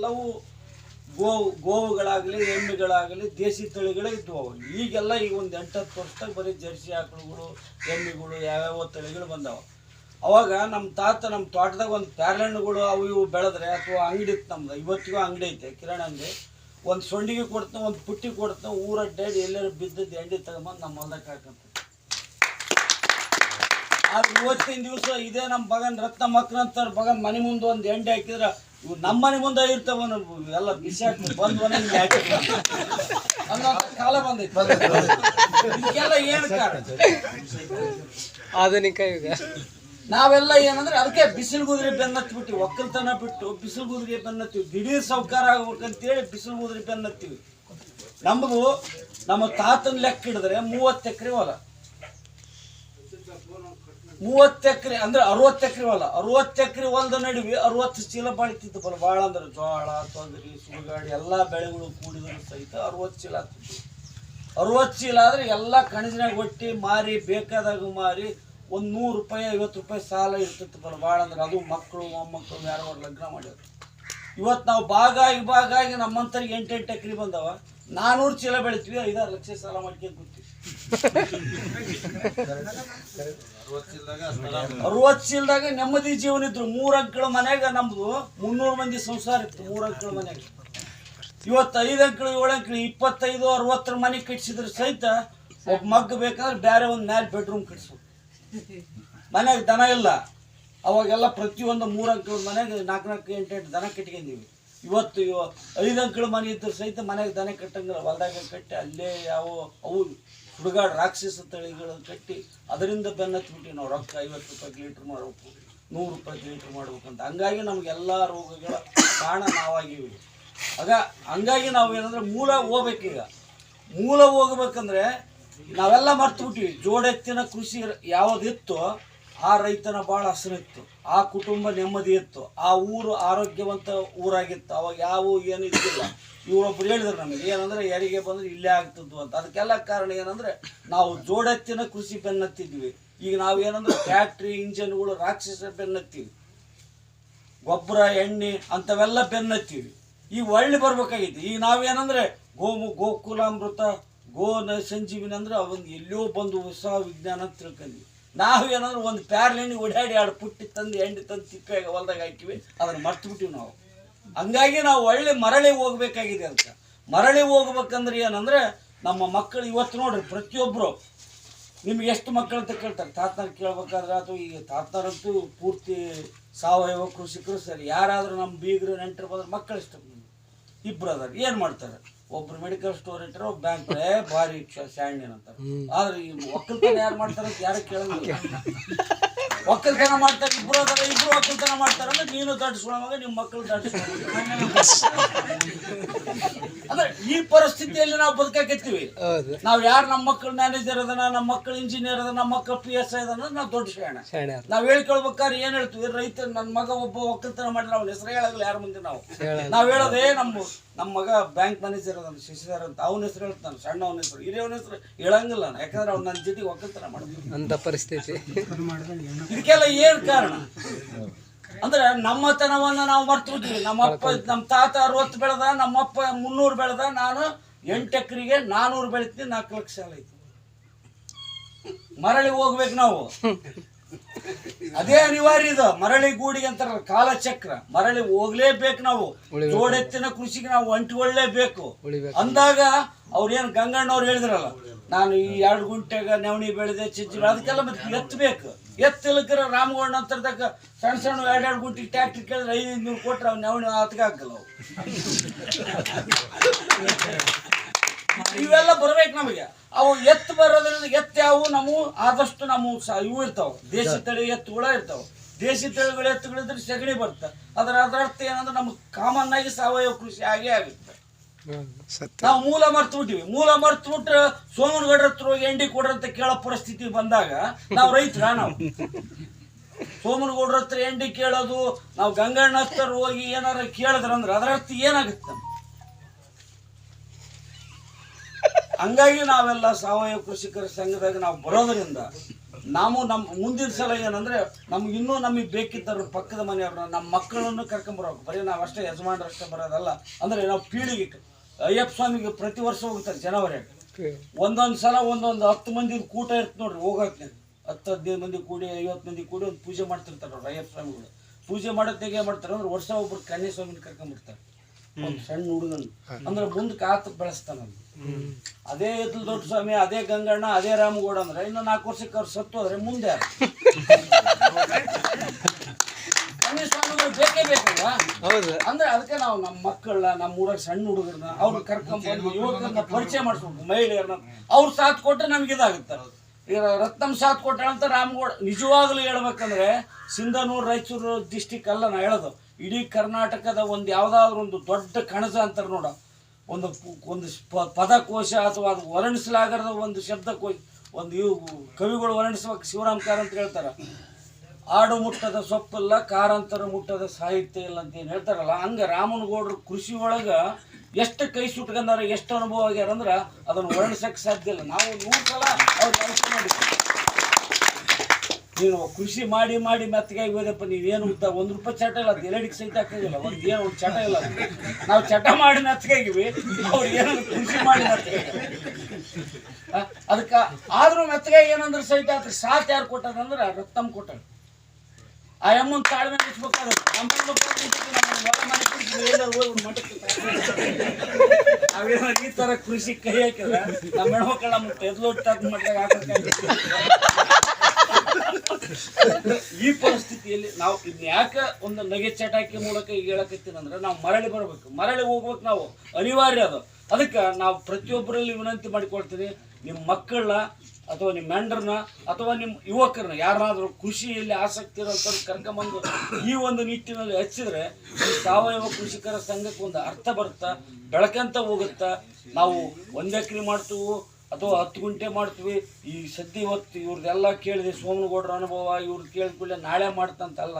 ಎಲ್ಲವೂ ಗೋವು ಗೋವುಗಳಾಗಲಿ, ಎಮ್ಮೆಗಳಾಗಲಿ ದೇಸಿ ತಳಿಗಳೇ ಇದ್ವು ಈಗೆಲ್ಲ ಈಗ ಒಂದು ಎಂಟತ್ತು ವರ್ಷದಾಗ ಬರೀ ಜರ್ಸಿ ಆಕಳುಗಳು, ಎಮ್ಮೆಗಳು, ಯಾವ್ಯಾವ ತಳಿಗಳು ಬಂದವು. ಅವಾಗ ನಮ್ಮ ತಾತ ನಮ್ಮ ತೋಟದಾಗ ಒಂದು ಪ್ಯಾರ್ಲೆಣ್ಣುಗಳು ಅವು ಇವು ಬೆಳೆದ್ರೆ ಅಥವಾ ಅಂಗಡಿ ಇತ್ತು ನಮ್ದು, ಇವತ್ತಿಗೂ ಅಂಗಡಿ ಐತೆ, ಕಿರಾಣಿ ಅಂಗಡಿ. ಒಂದು ಸೊಂಡಿಗೆ ಕೊಡ್ತ ಒಂದು ಪುಟ್ಟಿ ಕೊಡ್ತಾನೆ ಊರ ಅಡ್ಡಾಡಿ ಎಲ್ಲರೂ ಬಿದ್ದದ್ದು ಎಂಡಿ ತಗೊಂಬಂದು ನಮ್ಮ ಹೊಲಕ್ಕೆ ಹಾಕಂತ. ಆದ್ರೆ ಇವತ್ತಿನ ದಿವಸ ಇದೇ ನಮ್ಮ ಬಗನ್ ರತ್ನ ಮಕ್ಕಳಂತಾರೆ ಬಗನ್ ಮನೆ ಮುಂದೆ ಒಂದು ಎಂಡೆ ಹಾಕಿದ್ರ ಇವು ನಮ್ಮ ಮನೆ ಮುಂದೆ ಇರ್ತಾವ ಎಲ್ಲ ಬಿಸಿ ಹಾಕ್ತಾರೆ ಬಂದು ಕಾಲ ಬಂದೈತಿ. ಇದಕ್ಕೆಲ್ಲ ಏನು ಕಾರಣ? ಆಧುನಿಕ ಯುಗ. ನಾವೆಲ್ಲ ಏನಂದ್ರೆ ಅದಕ್ಕೆ ಬಿಸಿಲು ಗುದ್ರಿ ಬೆನ್ನತ್ಬಿಟ್ಟು ಒಕ್ಕಲ್ತನ ಬಿಟ್ಟು ಬಿಸಿಲು ಗುದ್ರಿ ಬೆನ್ನತ್ತೀವಿ. ದಿಢೀರ್ ಸೌಕಾರ ಆಗ್ಬೇಕಂತೇಳಿ ಬಿಸಿಲು ಗುದ್ರಿ ಬೆನ್ನತ್ತೀವಿ. ನಮಗೂ ನಮ್ಮ ತಾತನ ಲೆಕ್ಕ ಹಿಡಿದ್ರೆ ಮೂವತ್ತು ಎಕರೆ ಹೊಲ. ಮೂವತ್ತು ಎಕರೆ, ಅಂದ್ರೆ ಅರವತ್ತು ಎಕರೆ ಹೊಲ. ಅರವತ್ತು ಎಕರೆ ಹೊಲದ ನಡುವೆ ಅರವತ್ತು ಚೀಲ ಬಾಳ್ತಿತ್ತು ಬಲ ಭಾಳ ಅಂದ್ರೆ ಜೋಳ ತೊಗರಿ ಸುಡುಗಾಡಿ ಎಲ್ಲ ಬೆಳೆಗಳು ಕೂಡಿದ್ರು ಸಹಿತ ಅರವತ್ತು ಚೀಲ ಆಗ್ತಿತ್ತು ಅರವತ್ತು ಚೀಲ ಆದ್ರೆ ಎಲ್ಲ ಕಣಜಿನಾಗ ಒಟ್ಟಿ ಮಾರಿ, ಬೇಕಾದಾಗ ಮಾರಿ ಒಂದು ನೂರು ರೂಪಾಯಿ, ಐವತ್ತು ರೂಪಾಯಿ ಸಾಲ ಇರ್ತಿತ್ತು ಬಲ ಭಾಳ ಅಂದ್ರೆ ಅದು ಮಕ್ಕಳು ಮೊಮ್ಮಕ್ಕಳು ಯಾರೋ ಲಗ್ನ ಮಾಡ್ಯಾರ. ಇವತ್ತು ನಾವು ಭಾಗ ಆಗಿ ಭಾಗ ಆಗಿ ನಮ್ಮಂತರಿಗೆ ಎಂಟು ಎಂಟು ಎಕರೆ ಬಂದವ. ನಾನೂರು ಚೀಲ ಬೆಳಿತೀವಿ, ಐದಾರು ಲಕ್ಷ ಸಾಲ ಮಾಡ್ಕೊಂಡು ಕೂತೀವಿ. ಅರವತ್ತು ಚೀಲದಾಗ ನೆಮ್ಮದಿ ಜೀವನ ಇದ್ರು. ಮೂರು ಅಂಕಳ ಮನ್ಯಾಗ ನಮ್ದು ಮುನ್ನೂರು ಮಂದಿ ಸಂಸಾರ ಇತ್ತು, ಮೂರು ಅಂಕಳ ಮನ್ಯಾಗ. ಇವತ್ತು ಐದು ಅಂಕಳ, ಏಳು ಅಂಕಳ, ಇಪ್ಪತ್ತೈದು, ಅರವತ್ತರ ಮನೆ ಕಟ್ಸಿದ್ರ ಸಹಿತ ಒಬ್ಬ ಮಗ್ ಬೇಕಾದ್ರೆ ಬೇರೆ ಒಂದು ಮ್ಯಾಲ್ ಬೆಡ್ರೂಮ್ ಕಟ್ಸು ಮನ್ಯಾಗ ದನ ಇಲ್ಲ. ಅವಾಗೆಲ್ಲ ಪ್ರತಿಯೊಂದು ಮೂರು ಅಂಕಳ ಮನೆಗೆ ನಾಲ್ಕು ನಾಲ್ಕು ಎಂಟು ಎಂಟು ದನ ಕಟ್ಕೊಂಡಿವಿ ಇವತ್ತು ಇವ ಐದು ಅಂಕಳ ಮನೆ ಇದ್ರೆ ಸಹಿತ ಮನೆಗೆ ದನ ಕಟ್ಟಂಗಿಲ್ಲ. ಹೊಲದಾಗ ಕಟ್ಟಿ ಅಲ್ಲೇ ಯಾವ ಅವು ಹುಡುಗಾಡ ರಾಕ್ಷಸ ತಳಿಗಳು ಕಟ್ಟಿ ಅದರಿಂದ ಬೆನ್ನತ್ಬಿಟ್ಟು ನಾವು. ರೊಕ್ಕ ಐವತ್ತು ರೂಪಾಯಿ ಲೀಟ್ರ್ ಮಾಡ್ಬೇಕು, ನೂರು ರೂಪಾಯಿ ಲೀಟ್ರ್ ಮಾಡ್ಬೇಕಂತ ಹಂಗಾಗಿ ನಮಗೆಲ್ಲ ರೋಗಗಳ ಕಾರಣ ನಾವಾಗಿವೆ. ಆಗ ಹಂಗಾಗಿ ನಾವು ಏನಂದ್ರೆ ಮೂಲ ಹೋಗ್ಬೇಕೀಗ ಮೂಲ ಹೋಗ್ಬೇಕಂದ್ರೆ ನಾವೆಲ್ಲ ಮರ್ತು ಬಿಟ್ಟಿವಿ ಜೋಡೆತ್ತಿನ ಕೃಷಿ ಯಾವುದಿತ್ತು ಆ ರೈತನ ಭಾಳ ಹಸನಿತ್ತು ಆ ಕುಟುಂಬ ನೆಮ್ಮದಿ ಇತ್ತು, ಆ ಊರು ಆರೋಗ್ಯವಂತ ಊರಾಗಿತ್ತು. ಅವಾಗ ಯಾವ ಏನು ಇದ್ದಿಲ್ಲ. ಇವರೊಬ್ರು ಹೇಳಿದ್ರು ನಮಗೆ, ಏನಂದ್ರೆ ಯಾರಿಗೆ ಬಂದ್ರೆ ಇಲ್ಲೇ ಆಗ್ತದ್ದು ಅಂತ. ಅದಕ್ಕೆಲ್ಲ ಕಾರಣ ಏನಂದ್ರೆ ನಾವು ಜೋಡೆತ್ತಿನ ಕೃಷಿ ಬೆನ್ನತ್ತಿದ್ವಿ. ಈಗ ನಾವೇನಂದ್ರೆ ಫ್ಯಾಕ್ಟ್ರಿ ಇಂಜನ್ಗಳು ರಾಕ್ಷಸ ಬೆನ್ನತ್ತೀವಿ. ಗೊಬ್ಬರ, ಎಣ್ಣೆ ಅಂಥವೆಲ್ಲ ಬೆನ್ನತ್ತೀವಿ. ಈಗ ಒಳ್ಳೆ ಬರ್ಬೇಕಾಗಿತ್ತು. ಈಗ ನಾವೇನಂದ್ರೆ ಗೋಮು, ಗೋಕುಲಾಮೃತ, ಗೋ ನ- ಸಂಜೀವಿನಿ ಅಂದ್ರೆ ಒಂದು ಎಲ್ಲೋ ಬಂದು ಹೊಸ ವಿಜ್ಞಾನ ಅಂತ ತಿಳ್ಕೊಂಡ್ವಿ ನಾವೇನಂದ್ರೆ ಒಂದು ಪ್ಯಾರ್ಲೆಣ್ಣೆ ಓಡಾಡಿ ಎರಡು ಪುಟ್ಟಿ ತಂದು ಎಂಡಿ ತಂದು ತಿಪ್ಪಾಗ ಹೊಲ್ದಾಗ ಹಾಕಿವಿ, ಅದನ್ನು ಮರ್ತು ಬಿಟ್ಟಿವಿ ನಾವು. ಹಂಗಾಗಿ ನಾವು ಒಳ್ಳೆ ಮರಳಿ ಹೋಗ್ಬೇಕಾಗಿದೆ ಅಂತ. ಮರಳಿ ಹೋಗ್ಬೇಕಂದ್ರೆ ಏನಂದ್ರೆ ನಮ್ಮ ಮಕ್ಕಳು ಇವತ್ತು ನೋಡ್ರಿ ಪ್ರತಿಯೊಬ್ಬರು ನಿಮ್ಗೆ ಎಷ್ಟು ಮಕ್ಕಳು ಅಂತ ಕೇಳ್ತಾರೆ. ತಾತನ ಕೇಳ್ಬೇಕಾದ್ರೆ ಅಥವಾ ಈಗ ತಾತರಂತೂ ಪೂರ್ತಿ ಸಾವಯವ ಕೃಷಿಕರು ಸರಿ. ಯಾರಾದರೂ ನಮ್ಮ ಬೀಗರು ನೆಂಟರು ಬಂದ್ರೆ ಮಕ್ಕಳು ಇಷ್ಟ ಇಬ್ರು ಅದಾರ. ಏನು ಮಾಡ್ತಾರೆ? ಒಬ್ರು ಮೆಡಿಕಲ್ ಸ್ಟೋರ್ ಇಟ್ಟರೆ ಒಬ್ಬ ಬ್ಯಾಂಕ್ ಏ ಭಾರಿ ಸ್ಯಾಂಡಿನ ಅಂತ ಆದ್ರೆ ಈ ಒಕ್ಕಲ್ತನ ಯಾರು ಮಾಡ್ತಾರಂತ ಯಾರು ಕೇಳಂಗಿಲ್ಲ. ಒಕ್ಕಲ್ತನ ಮಾಡ್ತಾರೆ ಇಬ್ರು ಅದಾರ ಇಬ್ರು ಒಕ್ಕಲ್ತನ ಮಾಡ್ತಾರ ಅಂದ್ರೆ ನೀನು ದಾಟಿಸ್ಕೊಳ್ಳೋವಾಗ ನಿಮ್ಮ ಮಕ್ಕಳು ಅಂದ್ರೆ ಈ ಪರಿಸ್ಥಿತಿಯಲ್ಲಿ ನಾವು ಬದುಕಾಕತ್ತೀವಿ. ಹೌದು. ನಾವ್ ಯಾರು ನಮ್ಮ ಮಕ್ಕಳು ಮ್ಯಾನೇಜರ್ ಅದನ್ನ ನಮ್ಮ ಮಕ್ಕಳು ಇಂಜಿನಿಯರ್ ಅದ ನಮ್ಮ ಮಕ್ಕಳು ಪಿ ಎಸ್ ಐ ಅದನ್ನ ನಾವು ದೊಡ್ಡ ಶರಣ ನಾವು ಹೇಳ್ಕೊಳ್ಬೇಕಾದ್ರೆ ಏನ್ ಹೇಳ್ತೀವಿ? ರೈತ ನನ್ನ ಮಗ ಒಬ್ಬ ಒಕ್ಕಲ್ತನ ಮಾಡಿದ್ರೆ ಅವ್ನ ಹೆಸರು ಹೇಳಲ್ಲ ಯಾರ ಮುಂದೆ ನಾವು. ನಾವ್ ಹೇಳೋದೇ ನಮ್ಮ ನಮ್ಮ ಮಗ ಬ್ಯಾಂಕ್ ಮ್ಯಾನೇಜರ್ ಅದನ್ನು ಶಶಿಧರ್ ಅಂತ. ಅವನ ಹೆಸರು ಹೇಳ್ತಾನೆ ಸಣ್ಣ ಅವನ ಹೆಸರು. ಹಿರಿಯವನ ಹೆಸರು ಹೇಳಂಗಿಲ್ಲ ನಾನು. ಯಾಕಂದ್ರೆ ಅವ್ನು ನನ್ನ ಜೊತೆಗೆ ಒಕ್ಕಲ್ತನ ಮಾಡ್ತಾನೆ ಅಂತ ಪರಿಸ್ಥಿತಿ. ಇದಕ್ಕೆಲ್ಲ ಏನ್ ಕಾರಣ? ಅಂದ್ರೆ ನಮ್ಮತನವನ್ನ ನಾವು ಮರ್ತು ಬಿಟ್ವಿ ನಮ್ಮಪ್ಪ ನಮ್ಮ ತಾತ ಅರವತ್ತು ಬೆಳೆದ ನಮ್ಮಪ್ಪ ಮುನ್ನೂರು ಬೆಳೆದ ನಾನು ಎಂಟು ಎಕರೆಗೆ ನಾನೂರು ಬೆಳಿತೀನಿ ನಾಲ್ಕು ಲಕ್ಷ ಸಾಲ ಐತಿ ಮರಳಿ ಹೋಗ್ಬೇಕು ನಾವು. ಅದೇ ಅನಿವಾರ್ಯ ಇದು. ಮರಳಿ ಗೂಡಿಗೆ ಅಂತಾರಲ್ಲ ಕಾಲಚಕ್ರ. ಮರಳಿ ಹೋಗ್ಲೇಬೇಕು ನಾವು. ಜೋಡೆತ್ತಿನ ಕೃಷಿಗೆ ನಾವು ಅಂಟಿಕೊಳ್ಳೇಬೇಕು. ಅಂದಾಗ ಅವ್ರೇನು ಗಂಗಣ್ಣವ್ರು ಹೇಳಿದ್ರಲ್ಲ ನಾನು ಈ ಎರಡು ಗುಂಟೆಗ ನವಣಿ ಬೆಳೆದೆ ಚಿಜ್ಜಿ ಬೆಳೆ- ಅದಕ್ಕೆಲ್ಲ ಮತ್ತೆ ಎತ್ತಬೇಕು. ಎತ್ತಲಕ್ಕರ ರಾಮಗೌಡ ಅಂತರ್ದಾಗ ಸಣ್ಣ ಸಣ್ಣ ಎರಡೆರಡು ಗುಂಟಿ ಟ್ಯಾಕ್ಟ್ರಿ ಕೇಳಿದ್ರೆ ಐದು ನೂರು ಕೊಟ್ರೆ ಅವ್ನು ನವಣಿ ಅವು ಇವೆಲ್ಲ ಬರ್ಬೇಕು ನಮಗೆ. ಅವು ಎತ್ತು ಬರೋದ್ರಿಂದ ಎತ್ತು ಯಾವು ನಾವು ಆದಷ್ಟು ನಮ್ಮ ಇವು ಇರ್ತಾವ. ದೇಶಿ ತಳಿ ಎತ್ತುಗಳ ಇರ್ತಾವ. ದೇಶಿ ತಳಿಗಳ ಎತ್ತುಗಳಿದ್ರೆ ಸೆಗಣಿ ಬರ್ತ ಅದ್ರ ಅದರ ಅರ್ಥ ಏನಂದ್ರೆ ನಮ್ಗೆ ಕಾಮನ್ ಆಗಿ ಸಾವಯವ ಕೃಷಿ ಆಗೇ ಆಗುತ್ತೆ. ನಾವು ಮೂಲ ಮರ್ತು ಬಿಟ್ಟಿವಿ. ಮೂಲ ಮರ್ತು ಬಿಟ್ರೆ ಸೋಮನಗೌಡ್ರ ಹತ್ರ ಹೋಗಿ ಎಂಡಿ ಕೊಡ್ರಿ ಅಂತ ಕೇಳೋ ಪರಿಸ್ಥಿತಿ ಬಂದಾಗ ನಾವು ರೈತರ ನಾವು? ಸೋಮನಗೌಡ್ರ ಹತ್ರ ಎಂಡಿ ಕೇಳೋದು ನಾವು ಗಂಗಣ್ಣ ಹತ್ರ ಹೋಗಿ ಏನಾರ ಕೇಳಿದ್ರಂದ್ರೆ ಅದರ ಅರ್ಥ ಏನಾಗುತ್ತೆ? ಹಂಗಾಗಿ ನಾವೆಲ್ಲ ಸಾವಯವ ಕೃಷಿಕರ ಸಂಘದಾಗ ನಾವು ಬರೋದರಿಂದ ನಾವು ನಮ್ಮ ಮುಂದಿನ ಸಲ ಏನಂದ್ರೆ ನಮ್ಗೆ ಇನ್ನೂ ನಮಗೆ ಬೇಕಿದ್ದರು ಪಕ್ಕದ ಮನೆಯವ್ರನ್ನ ನಮ್ಮ ಮಕ್ಕಳನ್ನು ಕರ್ಕೊಂಬರ್ಬೇಕು ಬರೀ ನಾವು ಅಷ್ಟೇ ಯಜಮಾನರಷ್ಟೇ ಬರೋದಲ್ಲ. ಅಂದ್ರೆ ನಾವು ಪೀಳಿಗೆ ಅಯ್ಯಪ್ಪ ಸ್ವಾಮಿಗೆ ಪ್ರತಿ ವರ್ಷ ಹೋಗ್ತಾರೆ ಜನವರಿ ಒಂದೊಂದು ಸಲ ಒಂದೊಂದು ಹತ್ತು ಮಂದಿ ಕೂಟ ಇರ್ತ ನೋಡ್ರಿ ಹೋಗೋಕೆ. ಹತ್ತು ಹದಿನೈದು ಮಂದಿ ಕೂಡಿ ಐವತ್ತು ಮಂದಿ ಕೂಡಿ ಒಂದು ಪೂಜೆ ಮಾಡ್ತಿರ್ತಾರೆ ನೋಡ್ರಿ ಅಯ್ಯಪ್ಪ ಸ್ವಾಮಿಗಳು. ಪೂಜೆ ಮಾಡೋದಕ್ಕೆ ಏನ್ ಮಾಡ್ತಾರೆ ಅಂದ್ರೆ ವರ್ಷ ಒಬ್ರು ಕನ್ಯಾ ಸ್ವಾಮಿನ ಕರ್ಕೊಂಡ್ಬಿಡ್ತಾರೆ ಸಣ್ಣ ಹುಡುಗನ್. ಅಂದ್ರೆ ಮುಂದ್ ಕಾತ್ ಬೆಳೆಸ್ತಾನ ಅದೇ ಎದ್ಲು ದೊಡ್ಡ ಸ್ವಾಮಿ ಅದೇ ಗಂಗಣ್ಣ ಅದೇ ರಾಮಗೌಡ ಅಂದ್ರೆ ಇನ್ನು ನಾಲ್ಕು ವರ್ಷಕ್ಕೆ ಅವ್ರು ಸತ್ತು ಹೋದ್ರೆ ಮುಂದೆ ಬೇಕೇ ಬೇಕಲ್ವಾ? ಅಂದ್ರೆ ಅದಕ್ಕೆ ನಾವು ನಮ್ಮ ಮಕ್ಕಳನ್ನ ನಮ್ಮ ಊರಾಗ ಸಣ್ಣ ಹುಡುಗರನ್ನ ಅವ್ರನ್ನ ಕರ್ಕೊಂಡ್ಬಂದು ಯುವಕರನ್ನ ಪರಿಚಯ ಮಾಡಿಸ್ಬೇಕು ಮಹಿಳೆಯರನ್ನ. ಅವ್ರ ಸಾಥ್ ಕೊಟ್ರೆ ನಮ್ಗೆ ಇದಾಗುತ್ತೆ. ಈಗ ರತ್ನಂ ಸಾಥ್ ಕೊಟ್ಟ ಅಂತ ರಾಮಗೌಡ ನಿಜವಾಗ್ಲೂ ಹೇಳ್ಬೇಕಂದ್ರೆ ಸಿಂಧನೂರು ರಾಯಚೂರು ಡಿಸ್ಟಿಕ್ ಅಲ್ಲ ನಾ ಹೇಳೋದು. ಇಡೀ ಕರ್ನಾಟಕದ ಒಂದು ಯಾವುದಾದ್ರೂ ಒಂದು ದೊಡ್ಡ ಕಣಜ ಅಂತಾರೆ ನೋಡ. ಒಂದು ಒಂದು ಪದಕೋಶ ಅಥವಾ ಅದು ವರ್ಣಿಸಲಾಗದ ಒಂದು ಶಬ್ದಕೋಶ, ಒಂದು ಇವು ಕವಿಗಳು ವರ್ಣಿಸುವಾಗ ಶಿವರಾಮ್ ಕಾರ್ ಅಂತ ಹೇಳ್ತಾರೆ. ಆಡು ಮುಟ್ಟದ ಸೊಪ್ಪಲ್ಲ, ಕಾರಂತರ ಮುಟ್ಟದ ಸಾಹಿತ್ಯ ಇಲ್ಲ ಅಂತ ಏನು ಹೇಳ್ತಾರಲ್ಲ, ಹಂಗೆ ರಾಮನಗೌಡರು ಕೃಷಿ ಒಳಗೆ ಎಷ್ಟು ಕೈ ಸುಟ್ಕೊಂಡಾರ, ಎಷ್ಟು ಅನುಭವ ಆಗ್ಯಾರ ಅಂದ್ರೆ ಅದನ್ನು ವರ್ಣಿಸಕ್ಕೆ ಸಾಧ್ಯ ಇಲ್ಲ. ನಾವು ನೂರು ಸಲ ಅವ್ರು ಕೆಲಸ ಮಾಡಿದ್ವಿ. ನೀನು ಕೃಷಿ ಮಾಡಿ ಮಾಡಿ ಮೆತ್ತಗಾಗಿ ಹೋದಪ್ಪ, ನೀವೇನು ಉದ್ದ ಒಂದು ರೂಪಾಯಿ ಚಟ ಇಲ್ಲ, ಅದು ಎಲ್ಲಡಿಗೆ ಸಹಿತ ಹಾಕೋದಿಲ್ಲ ಒಂದು ಏನು, ಒಂದು ಚಟ ಇಲ್ಲ. ನಾವು ಚಟ ಮಾಡಿ ಮೆತ್ತಗಾಗಿವಿ ಅವ್ರು ಏನೋ ಕೃಷಿ ಮಾಡಿ ಮೆತ್ತಗಾಗಿ ಅದಕ್ಕೆ ಆದರೂ ಮೆತ್ತಗಾಗಿ ಏನಂದ್ರೆ ಸಹಿತ ಅದ್ರ ಸಾತ್ ಯಾರು ಕೊಟ್ಟದಂದ್ರೆ ರತ್ನಂ ಕೊಟ್ಟರು ಆ ಅಮ್ಮನ ತಾಳ್ಮೆ ನಿಲ್ಸ್ಬೇಕಾದ್ರೆ ಅವೇನೋ ಈ ತರ ಕೃಷಿ ಕೈ ಹಾಕಿದ್ರೆ ನಮ್ಮ ಹೆಣ್ಮಕ್ಳು ನಮ್ಮ ಮಟ್ಟಿಗೆ ಹಾಕಕ್ಕೆ ಈ ಪರಿಸ್ಥಿತಿಯಲ್ಲಿ ನಾವು ಇದನ್ನ ಯಾಕೆ ಒಂದು ನಗೆ ಚಟಾಕಿ ಮೂಲಕ ಈಗ ಹೇಳಕತ್ತೀನಿ ಅಂದ್ರೆ ನಾವು ಮರಳಿ ಬರ್ಬೇಕು. ಮರಳಿ ಹೋಗ್ಬೇಕು ನಾವು. ಅನಿವಾರ್ಯ ಅದು. ಅದಕ್ಕೆ ನಾವು ಪ್ರತಿಯೊಬ್ಬರಲ್ಲಿ ವಿನಂತಿ ಮಾಡಿಕೊಳ್ತೀನಿ. ನಿಮ್ಮ ಮಕ್ಕಳನ್ನ ಅಥವಾ ನಿಮ್ಮ ಮೆಂಡರ್ನ ಅಥವಾ ನಿಮ್ಮ ಯುವಕರನ್ನ ಯಾರನ್ನಾದರೂ ಕೃಷಿಯಲ್ಲಿ ಆಸಕ್ತಿ ಇರೋಂಥವ್ರು ಕರ್ಕೊಂಬಂದು ಈ ಒಂದು ನಿಟ್ಟಿನಲ್ಲಿ ಹಚ್ಚಿದ್ರೆ ಸಾವಯವ ಕೃಷಿಕರ ಸಂಘಕ್ಕೆ ಒಂದು ಅರ್ಥ ಬರುತ್ತಾ, ಬೆಳಕಂತ ಹೋಗುತ್ತಾ, ನಾವು ಒಂದೇ ಎಕರೆ ಮಾಡ್ತೀವಿ ಅಥವಾ ಹತ್ತು ಗುಂಟೆ ಮಾಡ್ತೀವಿ. ಈ ಸದ್ಯ ಇವತ್ತು ಇವ್ರದ್ದೆಲ್ಲ ಕೇಳಿದೆ, ಸೋಮನಗೌಡ್ರ ಅನುಭವ ಇವ್ರದ್ದು ಕೇಳಿದ ಕೂಡಲೇ ನಾಳೆ ಮಾಡ್ತಂತಲ್ಲ